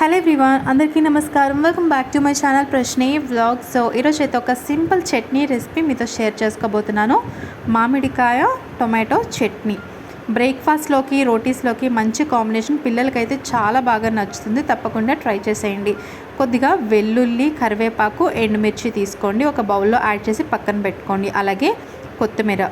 Hello everyone అందరికీ నమస్కారం. Welcome back to my channel ప్రశ్నే వ్లాగ్. సో ఈరోజు అయితే ఒక సింపుల్ చట్నీ రెసిపీ మీతో షేర్ చేసుకోబోతున్నాను. మామిడికాయ టొమాటో చట్నీ. బ్రేక్ఫాస్ట్లోకి రోటీస్లోకి మంచి కాంబినేషన్ పిల్లలకైతే చాలా బాగా నచ్చుతుంది. తప్పకుండా ట్రై చేసేయండి. కొద్దిగా వెల్లుల్లి కరివేపాకు ఎండుమిర్చి తీసుకోండి. ఒక బౌల్లో యాడ్ చేసి పక్కన పెట్టుకోండి. అలాగే కొత్తిమీర.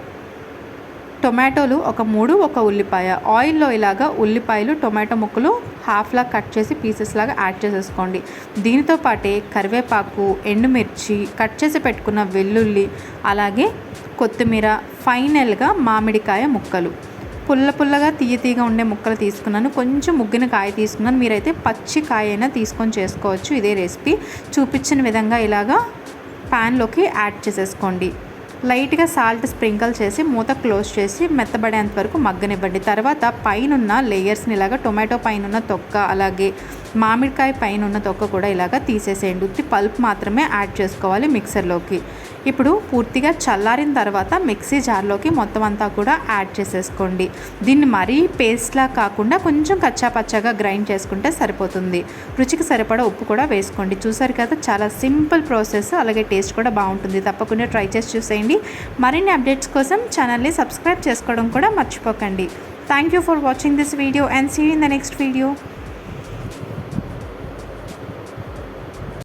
టొమాటోలు ఒక మూడు ఒక ఉల్లిపాయ. ఆయిల్లో ఇలాగా ఉల్లిపాయలు టొమాటో ముక్కలు హాఫ్లా కట్ చేసి పీసెస్ లాగా యాడ్ చేసేసుకోండి. దీనితో పాటే కరివేపాకు ఎండుమిర్చి కట్ చేసి పెట్టుకున్న వెల్లుల్లి అలాగే కొత్తిమీర ఫైనల్గా మామిడికాయ ముక్కలు. పుల్ల పుల్లగా తీయ తీయగా ఉండే ముక్కలు తీసుకున్నాను. కొంచెం ముగ్గిన కాయ తీసుకున్నాను. మీరైతే పచ్చి కాయ అయినా తీసుకొని చేసుకోవచ్చు. ఇదే రెసిపీ. చూపించిన విధంగా ఇలాగా ప్యాన్లోకి యాడ్ చేసేసుకోండి. లైట్గా సాల్ట్ స్ప్రింకిల్ చేసి మూత క్లోజ్ చేసి మెత్తబడేంత వరకు మగ్గనివ్వండి. తర్వాత పైనున్న లేయర్స్ని ఇలాగ టొమాటో పైన తొక్క అలాగే మామిడికాయ పైన ఉన్న తొక్క కూడా ఇలాగ తీసేసేయండి. ఉత్తి పల్ప్ మాత్రమే యాడ్ చేసుకోవాలి మిక్సర్లోకి. ఇప్పుడు పూర్తిగా చల్లారిన తర్వాత మిక్సీ జార్లోకి మొత్తం అంతా కూడా యాడ్ చేసేసుకోండి. దీన్ని మరీ పేస్ట్లా కాకుండా కొంచెం కచ్చాపచ్చాగా గ్రైండ్ చేసుకుంటే సరిపోతుంది. రుచికి సరిపడా ఉప్పు కూడా వేసుకోండి. చూసారు కదా చాలా సింపుల్ ప్రాసెస్ అలాగే టేస్ట్ కూడా బాగుంటుంది. తప్పకుండా ట్రై చేసి చూసేయండి. మరిన్ని అప్డేట్స్ కోసం ఛానల్ని సబ్స్క్రైబ్ చేసుకోవడం కూడా మర్చిపోకండి. Thank you for watching this video and see in the next video